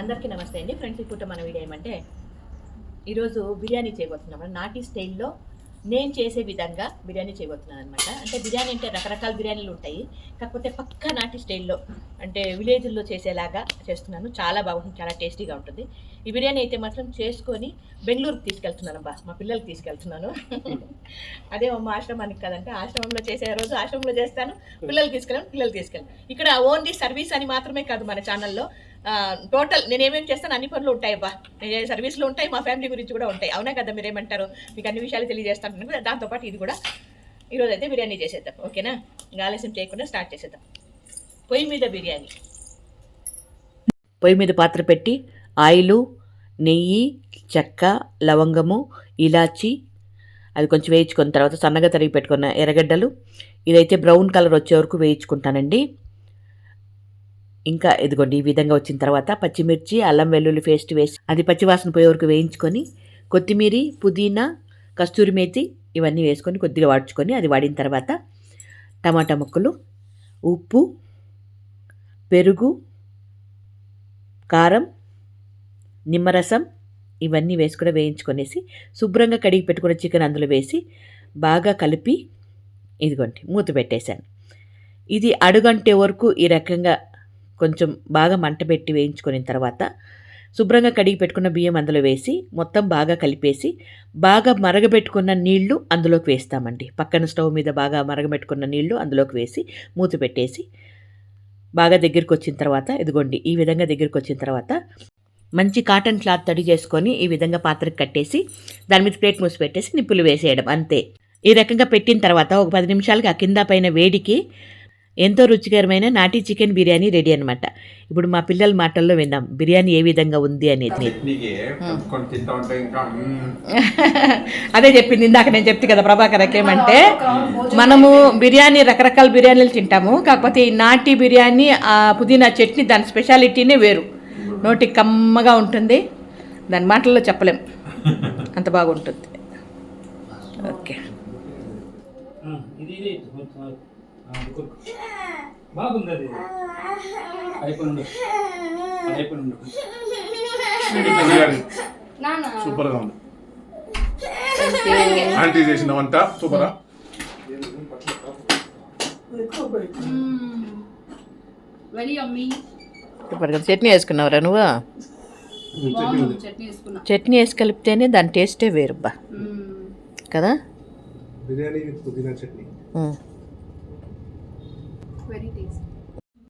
అందరికీ నమస్తే అండి. ఫ్రెండ్స్ ఇప్పుడు మన వీడియో ఏమంటే ఈరోజు బిర్యానీ చేయబోతున్నాం నాటి స్టైల్లో నేను చేసే విధంగా బిర్యానీ చేయబోతున్నాను అనమాట అంటే బిర్యానీ అంటే రకరకాల బిర్యానీలు ఉంటాయి. కాకపోతే పక్కా నాటి స్టైల్లో అంటే విలేజ్లో చేసేలాగా చేస్తున్నాను. చాలా బాగుంటుంది చాలా టేస్టీగా ఉంటుంది. ఈ బిర్యానీ అయితే మాత్రం చేసుకొని బెంగళూరుకి తీసుకెళ్తున్నాను బా మా పిల్లలకి తీసుకెళ్తున్నాను. అదే మా ఆశ్రమానికి కదంటే ఆశ్రమంలో చేసే రోజు ఆశ్రమంలో చేస్తాను. పిల్లలు తీసుకెళ్ళాను పిల్లలు తీసుకెళ్ళాను ఇక్కడ ఓన్లీ సర్వీస్ అని మాత్రమే కాదు మన ఛానల్లో. టోటల్ నేనేమేం చేస్తాను? అన్ని పనులు ఉంటాయి అబ్బా. నేను సర్వీస్లో ఉంటాయి మా ఫ్యామిలీ గురించి కూడా ఉంటాయి. అవునా కదా మీరు ఏమంటారు మీకు అన్ని విషయాలు తెలియజేస్తాను కదా దాంతోపాటు ఇది కూడా ఈరోజు అయితే బిర్యానీ చేసేద్దాం. ఓకేనా? ఆలస్యం చేయకుండా స్టార్ట్ చేసేద్దాం. పొయ్యి మీద బిర్యానీ. పొయ్యి మీద పాత్ర పెట్టి ఆయిలు నెయ్యి చెక్క లవంగము ఇలాచి అది కొంచెం వేయించుకున్న తర్వాత సన్నగా తరిగి పెట్టుకున్న ఎర్రగడ్డలు. ఇదైతే బ్రౌన్ కలర్ వచ్చే వరకు వేయించుకుంటానండి. ఇంకా ఇదిగోండి ఈ విధంగా వచ్చిన తర్వాత పచ్చిమిర్చి అల్లం వెల్లుల్లి పేస్ట్ వేసి అది పచ్చివాసన పోయే వరకు వేయించుకొని కొత్తిమీర పుదీనా కస్తూరి మేతి ఇవన్నీ వేసుకొని కొద్దిగా వాడుచుకొని అది వాడిన తర్వాత టమాటా ముక్కలు ఉప్పు పెరుగు కారం నిమ్మరసం ఇవన్నీ వేసి కూడా వేయించుకొనేసి శుభ్రంగా కడిగి పెట్టుకున్న చికెన్ అందులో వేసి బాగా కలిపి ఇదిగోండి మూత పెట్టేశాను. ఇది అడుగంటే వరకు ఈ రకంగా కొంచెం బాగా మంట పెట్టి వేయించుకున్న తర్వాత శుభ్రంగా కడిగి పెట్టుకున్న బియ్యం అందులో వేసి మొత్తం బాగా కలిపేసి బాగా మరగబెట్టుకున్న నీళ్ళు అందులోకి వేస్తామండి. పక్కన స్టవ్ మీద బాగా మరగబెట్టుకున్న నీళ్ళు అందులోకి వేసి మూత పెట్టేసి బాగా దగ్గరికి వచ్చిన తర్వాత ఇదిగోండి ఈ విధంగా దగ్గరికి వచ్చిన తర్వాత మంచి కాటన్ క్లాత్ తడి చేసుకొని ఈ విధంగా పాత్రకు కట్టేసి దాని మీద ప్లేట్ మూసి పెట్టేసి నిప్పులు వేసేయడం అంతే. ఈ రకంగా పెట్టిన తర్వాత ఒక పది నిమిషాలకి ఆ కింద పైన వేడికి ఎంతో రుచికరమైన నాటి చికెన్ బిర్యానీ రెడీ అనమాట ఇప్పుడు మా పిల్లల మాటల్లో విన్నాం బిర్యానీ ఏ విధంగా ఉంది అనేది. అదే చెప్పింది ఇందాక నేను చెప్తే కదా ప్రభాకర్ ఏమంటే మనము బిర్యానీ రకరకాల బిర్యానీలు తింటాము కాకపోతే ఈ నాటి బిర్యానీ ఆ పుదీనా చట్నీ దాని స్పెషాలిటీనే వేరు. నోటి కమ్మగా ఉంటుంది దాని మాటల్లో చెప్పలేం. అంత బాగుంటుంది. ఓకే. బాగుంది అది సూపర్గా ఉంది. ఆంటీ చేసిన వంట సూపరా? కదా చట్నీ వేసుకున్నావురా నువ్వు? చట్నీ వేసుకున్నా. చట్నీ వేసి కలిపితేనే దాని టేస్టే వేరుబ్బా. కదా? బిర్యానీ పుదీనా చట్నీ.